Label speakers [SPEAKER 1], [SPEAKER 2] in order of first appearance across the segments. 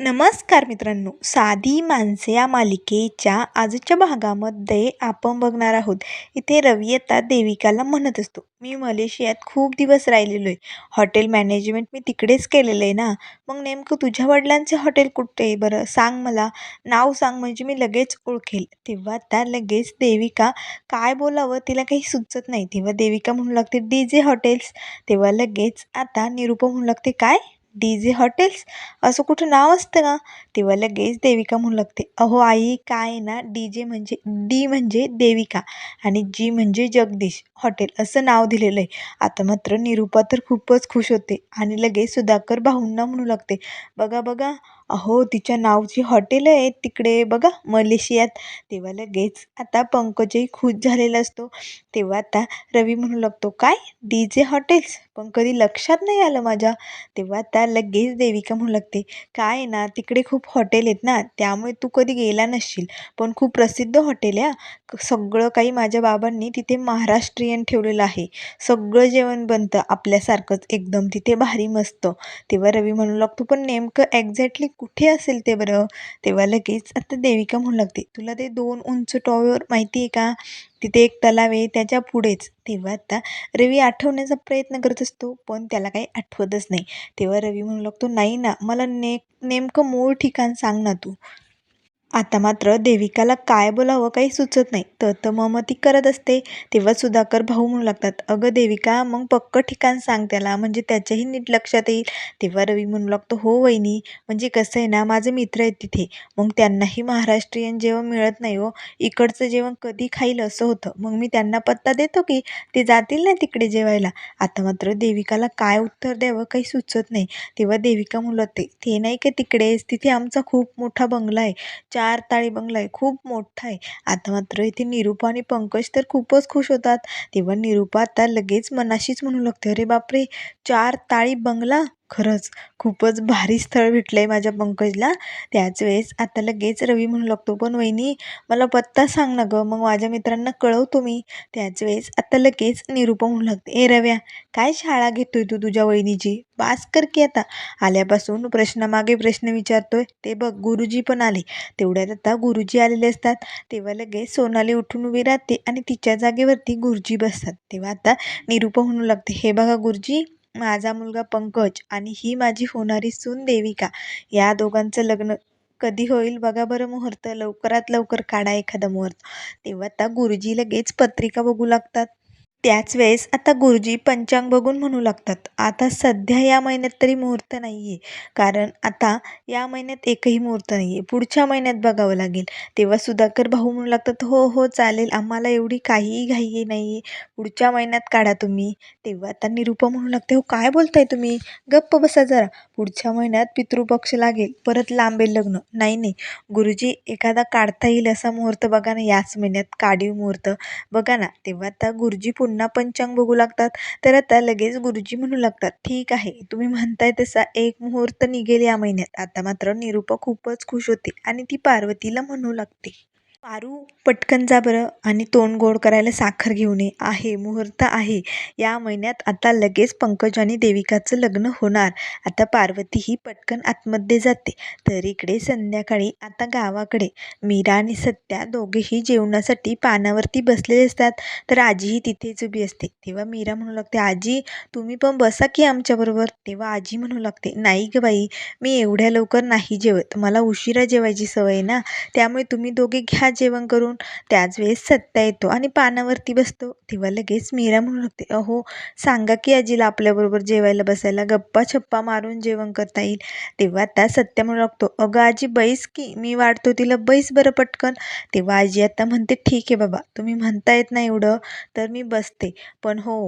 [SPEAKER 1] नमस्कार मित्रांनो. साधी माणसे या मालिकेच्या आजच्या भागामध्ये आपण बघणार आहोत. इथे रवी येतात देविकाला म्हणत असतो. मी मलेशियात खूप दिवस राहिलेलो आहे हॉटेल मॅनेजमेंट मी तिकडेच केलेलं आहे ना. मग नेमकं तुझ्या वडिलांचे हॉटेल कुठे आहे बरं? सांग मला. नाव सांग म्हणजे मी लगेच ओळखेल. तेव्हा त्या लगेच देविका काय बोलावं तिला काही सुचत नाही. तेव्हा देविका म्हणू लागते डी जे हॉटेल्स. तेव्हा लगेच आता निरूपा म्हणू लागते काय? डी जे हॉटेल्स असं कुठं नाव असतं का तेव्हा लगेच देविका म्हणू लागते. अहो आई काय ना डी जे म्हणजे डी म्हणजे देविका आणि जी म्हणजे जगदीश. हॉटेल असं नाव दिलेलं आहे आता मात्र निरूपा तर खूपच खुश होते आणि लगेच सुधाकर भाऊंना म्हणू लागते. बघा बघा अहो तिच्या नावची हॉटेल आहे तिकडे बघा मलेशियात. तेव्हा लगेच आता पंकजही खुश झालेला असतो. तेव्हा आता रवी म्हणू लागतो काय? D J hotels? पण कधी लक्षात नाही आलं माझ्या. तेव्हा आता लगेच देविका म्हणू लागते काय ना तिकडे खूप हॉटेल आहेत ना त्यामुळे तू कधी गेला नसशील. पण खूप प्रसिद्ध हॉटेल आहे सगळं काही माझ्या बाबांनी तिथे महाराष्ट्रीयन ठेवलेलं आहे. सगळं जेवण बनतं आपल्यासारखंच एकदम तिथे भारी मस्त. तेव्हा रवी म्हणू लागतो पण नेमकं एक्झॅक्टली कुठे असेल ते बरं? तेव्हा लगेच आता देविका म्हणू लागते. तुला ते दोन उंच टॉवर माहिती आहे का? तिथे एक तलाव आहे त्याच्या पुढेच. तेव्हा आता रवी आठवण्याचा प्रयत्न करत असतो पण त्याला काही आठवतच नाही. तेव्हा रवी म्हणू लागतो नाही ना मला ने नेमकं मूळ ठिकाण सांग ना तू. आता मात्र देविकाला काय बोलावं काही सुचत नाही. तर तर मग ती करत असते. तेव्हा सुधाकर भाऊ म्हणू लागतात अगं देविका मग पक्क ठिकाण सांग त्याला म्हणजे त्याच्याही नीट लक्षात येईल. तेव्हा रवी म्हणू लागतो हो वहिनी म्हणजे कसं आहे ना माझे मित्र आहेत तिथे. मग त्यांनाही महाराष्ट्रीयन जेवण मिळत नाही हो. इकडचं जेवण कधी खाईल असं होतं. मग मी त्यांना पत्ता देतो की ते जातील ना तिकडे जेवायला. आता मात्र देविकाला काय उत्तर द्यावं काही सुचत नाही. तेव्हा देविका म्हणू लागते ते नाही का तिकडेच तिथे आमचा खूप मोठा बंगला आहे. चार ताळी बंगला आहे. खूप मोठा आहे. आता मात्र इथे निरूपा आणि पंकज तर खूपच खुश होतात. तेव्हा निरूपा आता लगेच मनाशीच म्हणू लागते अरे बापरे चार ताळी बंगला? खरंच खूपच भारी स्थळ भेटलं आहे माझ्या पंकजला. त्याच वेळेस आता लगेच रवी म्हणू लागतो पण वहिनी मला पत्ता सांग ना गं मग माझ्या मित्रांना कळवतो मी. त्याच वेळेस आता लगेच निरूपा म्हणू लागते ए रव्या काय शाळा घेतोय तू तुझ्या वहिनीची? पास कर की आता. आल्यापासून प्रश्नामागे प्रश्न विचारतोय ते बघ गुरुजी पण आले. तेवढ्यात आता गुरुजी आलेले असतात. तेव्हा लगेच सोनाली उठून उभी राहते आणि तिच्या जागेवरती गुरुजी बसतात. तेव्हा आता निरूपा म्हणू लागते हे बघा गुरुजी माझा मुलगा पंकज आणि ही माझी होणारी सून देविका या दोघांचं लग्न कधी होईल बघा बरं मुहूर्त. लवकरात लवकर काढा एखादा मुहूर्त. तेव्हा त्या गुरुजी लगेच पत्रिका बघू लागतात. त्याच वेळेस आता गुरुजी पंचांग बघून म्हणू लागतात आता सध्या या महिन्यात तरी मुहूर्त नाही आहे कारण आता या महिन्यात एकही मुहूर्त नाही आहे पुढच्या महिन्यात बघावं लागेल. तेव्हा सुधाकर भाऊ म्हणू लागतात हो हो चालेल. आम्हाला एवढी काहीही घाई नाही आहे पुढच्या महिन्यात काढा तुम्ही. तेव्हा आता निरूपा म्हणू लागते हो काय बोलताय तुम्ही? गप्प बसा जरा. पुढच्या महिन्यात पितृपक्ष लागेल. परत लांबेल लग्न. नाही नाही. गुरुजी एखादा काढता येईल असा मुहूर्त बघा ना. याच महिन्यात काढीव मुहूर्त बघा ना. तेव्हा आता गुरुजी पुन्हा पुन्हा पंचांग बघू लागतात. तर आता लगेच गुरुजी म्हणू लागतात ठीक आहे तुम्ही म्हणताय तसा एक मुहूर्त निघेल या महिन्यात. आता मात्र निरूपा खूपच खुश होते आणि ती पार्वतीला म्हणू लागते. पारू पटकन जा बरं आणि तोंड गोड करायला साखर घेऊन ये आहे मुहूर्त आहे. या महिन्यात आता लगेच पंकज आणि देविकाचं लग्न होणार. आता पार्वती ही पटकन आतमध्ये जाते. तर इकडे संध्याकाळी आता गावाकडे. मीरा आणि सत्या दोघेही जेवणासाठी पानावरती बसलेले असतात. तर आजीही तिथेच उभी असते. तेव्हा मीरा म्हणू लागते आजी तुम्ही पण बसा की आमच्याबरोबर तेव्हा आजी म्हणू लागते नाही ग बाई मी एवढ्या लवकर नाही जेवत. मला उशिरा जेवायची सवय ना. त्यामुळे तुम्ही दोघे घ्या जेवण करून त्याच वेळेस सत्या येतो आणि पानावरती बसतो. तेव्हा लगेच मीरा म्हणून लागते अहो सांगा की आजीला आपल्याबरोबर जेवायला बसायला गप्पा छप्पा मारून जेवण करता येईल. तेव्हा त्या सत्या म्हणू लागतो अगं आजी बैस की मी वाढतो तिला बैस बरं पटकन. तेव्हा आजी आता म्हणते ठीक आहे बाबा तुम्ही म्हणता येत नाही एवढं तर मी बसते. पण हो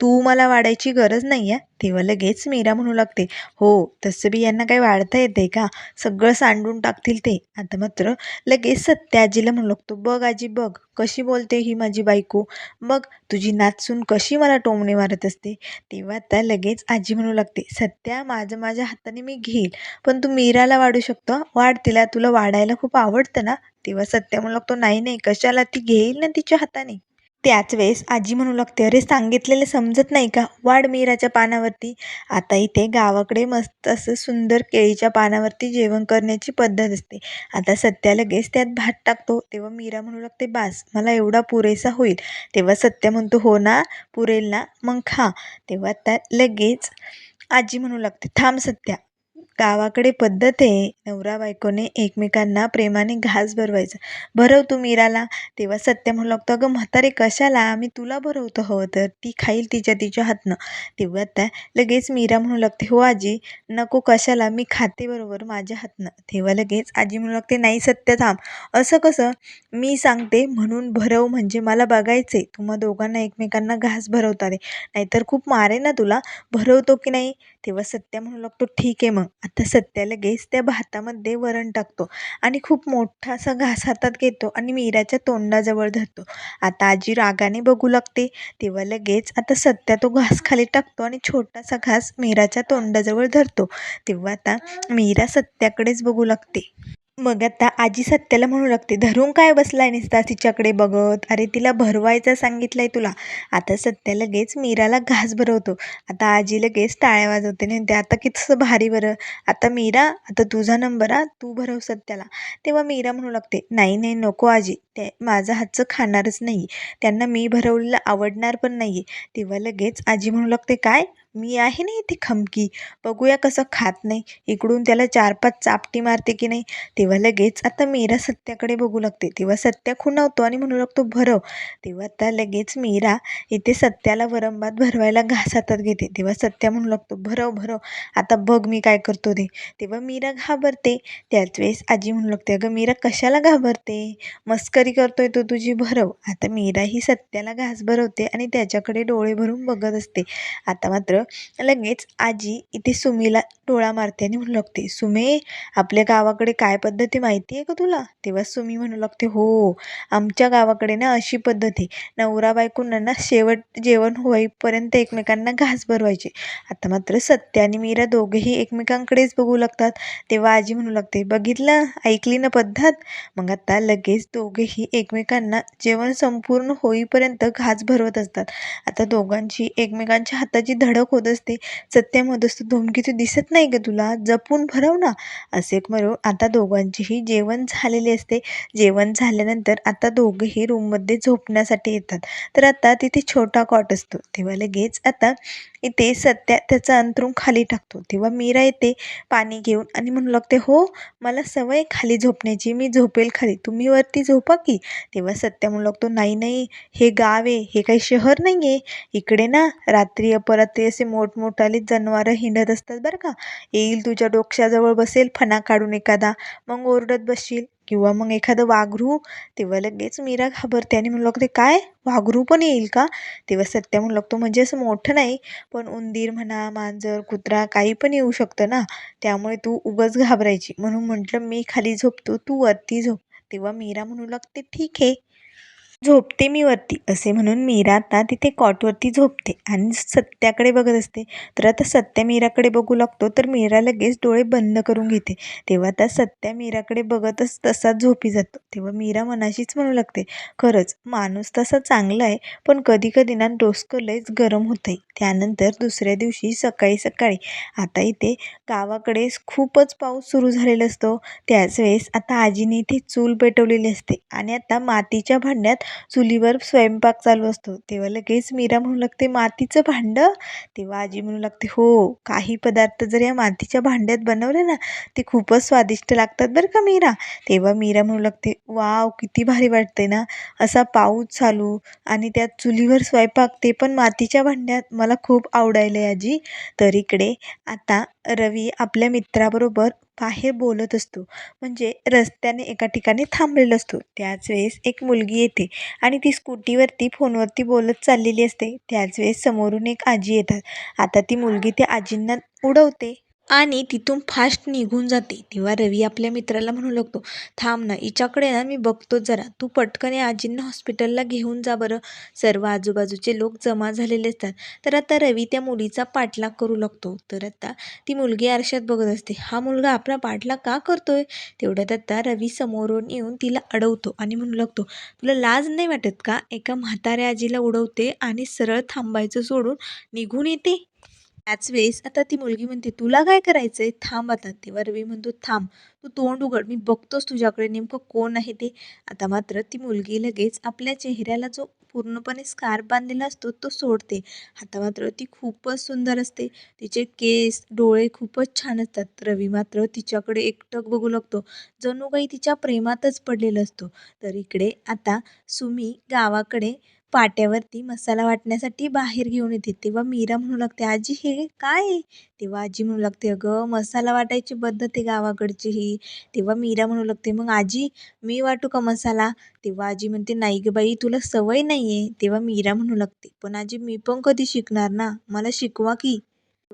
[SPEAKER 1] तू मला वाढायची गरज नाही आहे तेव्हा लगेच मीरा म्हणू लागते हो तसं बी यांना काही वाढता येते का? सगळं सांडून टाकतील ते. आता मात्र लगेच सत्या आजीला म्हणू लागतो बघ आजी बघ कशी बोलते ही माझी बायको? बघ तुझी नाचून कशी मला टोमणे मारत असते? तेव्हा आता लगेच आजी म्हणू लागते सत्या माझं माझ्या हाताने मी घेईल पण तू मीराला वाढू शकतो वाढ तिला तुला वाढायला खूप आवडतं ना? तेव्हा सत्या म्हणू लागतो नाही नाही कशाला? ती घेईल ना तिच्या हाताने. त्याच वेळेस आजी म्हणू लागते अरे सांगितलेलं समजत नाही का? वाढ मीराच्या पानावरती. आता इथे गावाकडे मस्त असं सुंदर केळीच्या पानावरती जेवण करण्याची पद्धत असते. आता सत्या लगेच त्यात भात टाकतो. तेव्हा मीरा म्हणू लागते बास मला एवढा पुरेसा होईल. तेव्हा सत्या म्हणतो हो ना पुरेल ना मग खा. तेव्हा त्या लगेच आजी म्हणू लागते थांब सत्या गावाकडे पद्धत आहे. नवरा बायकोने एकमेकांना प्रेमाने घास भरवायचा. भरव तू मीराला. तेव्हा सत्य म्हणू लागतो अगं म्हातारे कशाला? मी तुला भरवतो. हवं तर ती खाईल तिच्या तिच्या हातनं. तेव्हा त्या लगेच मीरा म्हणू लागते हो आजी नको कशाला? मी खाते बरोबर माझ्या हातनं. तेव्हा लगेच आजी म्हणू लागते नाही सत्य थांब. असं कसं? मी सांगते म्हणून भरव म्हणजे मला बघायचे तुम्हा दोघांना एकमेकांना घास भरवता रे नाहीतर खूप मारे ना तुला. भरवतो की नाही? तेव्हा सत्या म्हणू लागतो ठीक आहे मग आता सत्या लगेच त्या भातामध्ये वरण टाकतो आणि खूप मोठा असा घास हातात घेतो आणि मीराच्या तोंडाजवळ धरतो. आता आजी रागाने बघू लागते. तेव्हा लगेच आता सत्या तो घास खाली टाकतो आणि छोटासा घास मीराच्या तोंडाजवळ धरतो. तेव्हा आता मीरा सत्याकडेच बघू लागते. मग आता आजी सत्याला म्हणू लागते धरून काय बसलाय निसता तिच्याकडे बघत? अरे तिला भरवायचं सांगितलंय तुला. आता सत्या लगेच मीराला घास भरवतो. आता आजी लगेच टाळ्या वाजवते नेते आता कितसं भारी बरं. आता मीरा आता तुझा नंबर आ तू भरव सत्याला. तेव्हा मीरा म्हणू लागते नाही नाही नको आजी. ते माझा हातचं खाणारच नाही. त्यांना मी भरवलेलं आवडणार पण नाही तेव्हा लगेच आजी म्हणू लागते काय? मी आहे ना इथे खमकी. बघूया कसं खात नाही. इकडून त्याला चार पाच चापटी मारते की नाही? तेव्हा लगेच आता मीरा सत्याकडे बघू लागते. तेव्हा सत्या खुणावतो आणि म्हणू लागतो भरव. तेव्हा आता लगेच मीरा इथे सत्याला वरंबात भरवायला घास हातात घेते. तेव्हा सत्या म्हणू लागतो भरव भरव. आता बघ मी काय करतो ते. तेव्हा मीरा घाबरते. त्याच वेळेस आजी म्हणू लागते अगं मीरा कशाला घाबरते? मस्करी करतोय तो तुझी भरव. आता मीरा ही सत्याला घास भरवते आणि त्याच्याकडे डोळे भरून बघत असते. आता मात्र लगेच आजी इथे सुमीला डोळा मारते आणि म्हणू लागते सुमे आपल्या गावाकडे काय पद्धती माहिती आहे का तुला? तेव्हा सुमी म्हणू लागते हो आमच्या गावाकडे ना अशी पद्धत आहे नवरा बायकोंना ना शेवट जेवण होईपर्यंत एकमेकांना घास भरवायचे. आता मात्र सत्य आणि मीरा दोघेही एकमेकांकडेच बघू लागतात. तेव्हा आजी म्हणू लागते बघितलं? ऐकली ना पद्धत? मग आता लगेच दोघेही एकमेकांना जेवण संपूर्ण होईपर्यंत घास भरवत असतात. आता दोघांची एकमेकांच्या हाताची धडक होत असते. सत्य म्हणत असतो तू दिसत नाही का तुला? जपून भरव ना. असे म्हणून आता दोघांचेही जेवण झालेले असते. जेवण झाल्यानंतर आता दोघेही रूममध्ये झोपण्यासाठी येतात. तर आता तिथे छोटा कॉट असतो. तेव्हा लगेच आता इथे सत्या त्याचं अंथरूण खाली टाकतो. तेव्हा मीरा येते पाणी घेऊन आणि म्हणू लागते हो मला सवय खाली झोपण्याची. मी झोपेल खाली. तुम्ही वरती झोपा की. तेव्हा सत्या म्हणू लागतो नाही नाही. हे गाव आहे. हे काही शहर नाही आहे इकडे ना रात्री अपरात्री असे मोठमोठाले जनावरं हिंडत असतात बरं का. येईल तुझ्या डोक्याजवळ बसेल फणा काढून एखादा. मग ओरडत बसशील किंवा मग एखादं वाघरू. तेव्हा लगेच मीरा घाबरते आणि म्हणू लागते काय? वाघरू पण येईल का? तेव्हा सत्या म्हणू लागतो म्हणजे असं मोठं नाही पण उंदीर म्हणा मांजर कुत्रा काही पण येऊ शकतं ना. त्यामुळे तू उगाच घाबरायची. म्हणून म्हटलं मी खाली झोपतो तू वरती झोप. तेव्हा मीरा म्हणू लागते ठीक आहे. झोपते मी वरती असे म्हणून मीरा आता तिथे कॉटवरती झोपते आणि सत्याकडे बघत असते. तर आता सत्या मीराकडे बघू लागतो तर मीरा लगेच डोळे बंद करून घेते. तेव्हा आता सत्या मीराकडे बघतच तसाच झोपी जातो. तेव्हा मीरा मनाशीच म्हणू लागते खरंच माणूस तसा चांगला आहे पण कधी कधी ना डोसकं लयच गरम होतं त्यानंतर दुसऱ्या दिवशी सकाळी सकाळी. आता इथे गावाकडे खूपच पाऊस सुरू झालेला असतो. त्याच वेळेस आता आजीने इथे चूल पेटवलेली असते आणि आता मातीच्या भांड्यात चुलीवर स्वयंपाक चालू असतो. तेव्हा लगेच मीरा म्हणू लागते मातीचं भांडं? तेव्हा आजी म्हणू लागते हो काही पदार्थ जर या मातीच्या भांड्यात बनवले ना ते खूपच स्वादिष्ट लागतात बरं का मीरा? तेव्हा मीरा म्हणू लागते वाव किती भारी वाटते ना असा पाऊस चालू आणि त्यात चुलीवर स्वयंपाक ते पण मातीच्या भांड्यात मला खूप आवडायला आहे आजी. तर इकडे आता रवी आपल्या मित्राबरोबर बाहेर बोलत असतो. म्हणजे रस्त्याने एका ठिकाणी थांबलेला असतो. त्याच वेळेस एक मुलगी येते आणि ती स्कूटीवरती फोनवरती बोलत चाललेली असते. त्याच वेळेस समोरून एक आजी येतात. आता ती मुलगी त्या आजींना उडवते. आणि तिथून फास्ट निघून जाते. तेव्हा रवी आपल्या मित्राला म्हणू लागतो थांब ना हिच्याकडे ना मी बघतो जरा. तू पटकन या आजींना हॉस्पिटलला घेऊन जा बरं. सर्व आजूबाजूचे लोक जमा झालेले असतात. तर आता रवी त्या मुलीचा पाठलाग करू लागतो. तर आता ती मुलगी आरशात बघत असते. हा मुलगा आपला पाठलाग का करतोय? तेवढ्यात आता रवी समोरून येऊन तिला अडवतो आणि म्हणू लागतो तुला लाज नाही वाटत का? एका म्हाताऱ्या आजीला उडवते आणि सरळ थांबायचं सोडून निघून येते? त्याच वेळेस आता ती मुलगी म्हणते तुला काय करायचंय? थांब आता. तेव्हा रवी म्हणतो थांब तू तोंड उघड मी बघतोच तुझ्याकडे नेमकं कोण आहे ते. आता मात्र ती मुलगी लगेच आपल्या चेहऱ्याला जो पूर्णपणे स्कार्फ बांधलेला असतो तो सोडते. आता मात्र ती खूपच सुंदर असते. तिचे केस डोळे खूपच छान असतात. रवी मात्र तिच्याकडे एकटक बघू लागतो. जणू काही तिच्या प्रेमातच पडलेला असतो. तर इकडे आता सुमी गावाकडे पाट्यावरती मसाला वाटण्यासाठी बाहेर घेऊन येते. तेव्हा मीरा म्हणू लागते आजी हे काय आहे? तेव्हा आजी म्हणू लागते अगं मसाला वाटायची पद्धत आहे गावाकडची ही. तेव्हा मीरा म्हणू लागते मग आजी मी वाटू का मसाला? तेव्हा आजी म्हणते नाही ग बाई तुला सवय नाही आहे तेव्हा मीरा म्हणू लागते पण आजी मी पण कधी शिकणार ना? मला शिकवा की.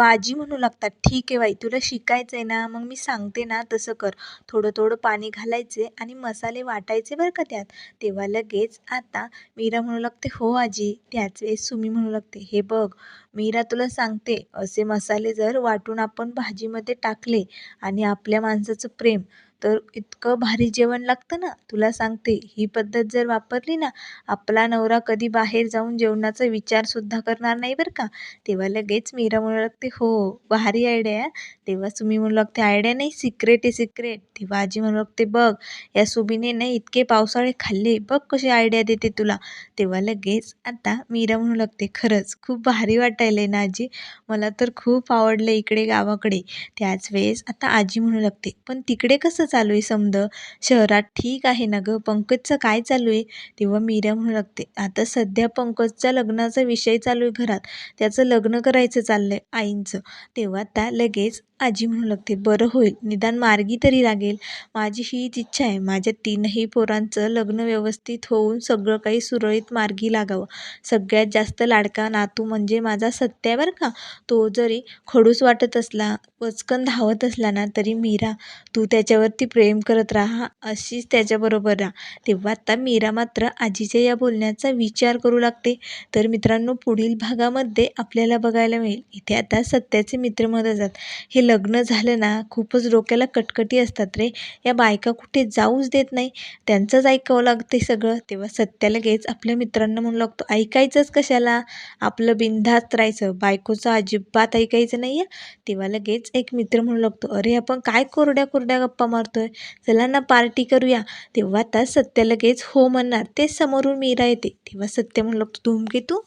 [SPEAKER 1] आजी म्हणू लागतात. ठीक आहे बाई तुला शिकायचं आहे ना मग मी सांगते ना तसं कर. थोडं थोडं पाणी घालायचे आणि मसाले वाटायचे बरं का त्यात. तेव्हा लगेच आता मीरा म्हणू लागते हो आजी त्याच वेळेस सुमी म्हणू लागते हे बघ मीरा तुला सांगते असे मसाले जर वाटून आपण भाजीमध्ये टाकले आणि आपल्या माणसाचं प्रेम तर इतकं भारी जेवण लागतं ना. तुला सांगते ही पद्धत जर वापरली ना आपला नवरा कधी बाहेर जाऊन जेवणाचा विचारसुद्धा करणार नाही बरं का. तेव्हा लगेच मीरा म्हणू लागते हो भारी आयडिया तेव्हा सुमी म्हणू लागते आयडिया नाही सिक्रेट आहे सिक्रेट तेव्हा आजी म्हणू लागते बघ या सुमीने नाही इतके पावसाळे खाल्ले बघ कशी आयडिया देते तुला. तेव्हा लगेच आता मीरा म्हणू लागते खरंच खूप भारी वाटायलंय ना आजी. मला तर खूप आवडलं इकडे गावाकडे. त्याच वेळेस आता आजी म्हणू लागते पण तिकडे कसं चालू आहे समद? शहरात ठीक आहे ना गं? पंकजचं काय चालू आहे? तेव्हा मीरा म्हणू लागते आता सध्या पंकजच्या लग्नाचा विषय चालू आहे घरात. त्याचं लग्न करायचं चाललंय आईंचं. तेव्हा त्या लगेच आजी म्हणू लागते बरं होईल निदान मार्गी तरी लागेल. माझी हीच इच्छा आहे माझ्या तीनही पोरांचं लग्न व्यवस्थित होऊन सगळं काही सुरळीत मार्गी लागावं. सगळ्यात जास्त लाडका नातू म्हणजे माझा सत्या बरं का? तो जरी खडूस वाटत असला पचकन धावत असला ना तरी मीरा तू त्याच्यावर ती प्रेम करत राहा अशीच त्याच्याबरोबर राहा. तेव्हा आता मीरा मात्र आजीच्या या बोलण्याचा विचार करू लागते. तर मित्रांनो पुढील भागामध्ये आपल्याला बघायला मिळेल. इथे आता सत्याचे मित्र म्हणत हे लग्न झालं ना खूपच डोक्याला कटकटी असतात रे. या बायका कुठे जाऊच देत नाही. त्यांचंच ऐकावं लागते सगळं. तेव्हा सत्या लगेच आपल्या मित्रांना म्हणू लागतो ऐकायचंच कशाला? आपलं बिनधास्त राहायचं. बायकोचं अजिबात ऐकायचं नाही आहे तेव्हा लगेच एक मित्र म्हणू लागतो अरे आपण काय कोरड्या कोरड्या गप्पा मारतो? मारतोय चला ना पार्टी करूया. तेव्हा आता सत्य लगेच हो म्हणणार. ते समोरून मीरा येते. तेव्हा सत्य म्हणू लागतो धुमके तू?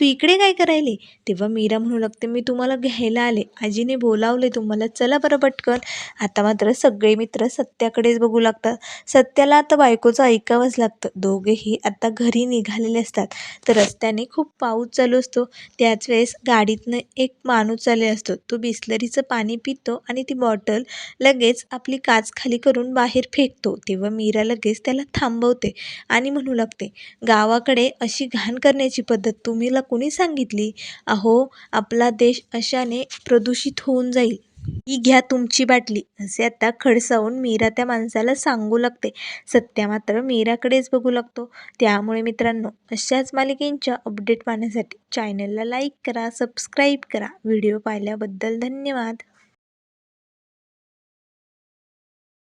[SPEAKER 1] तू इकडे काय करायले? तेव्हा मीरा म्हणू लागते मी तुम्हाला घ्यायला आले. आजीने बोलावले तुम्हाला. चला बरं पटकन. आता मात्र सगळे मित्र सत्याकडेच बघू लागतात. सत्याला आता बायकोचं ऐकावंच लागतं. दोघेही आता घरी निघालेले असतात. तर रस्त्याने खूप पाऊस चालू असतो. त्याच वेळेस गाडीतनं एक माणूस चालले असतो. तो बिस्लरीचं पाणी पितो आणि ती बॉटल लगेच आपली काच खाली खाली करून बाहेर फेकतो. तेव्हा मीरा लगेच त्याला थांबवते आणि म्हणू लागते गावाकडे अशी घाण करण्याची पद्धत तुम्हीला कुणी सांगितली? अहो आपला देश अशाने प्रदूषित होऊन जाईल. ही घ्या तुमची बाटली. असे आता खडसावून मीरा त्या माणसाला सांगू लागते. सत्या मात्र मीराकडेच बघू लागतो. त्यामुळे मित्रांनो अशाच मालिकेंच्या अपडेट पाहण्यासाठी चॅनलला लाईक करा सबस्क्राईब करा. व्हिडिओ पाहिल्याबद्दल धन्यवाद.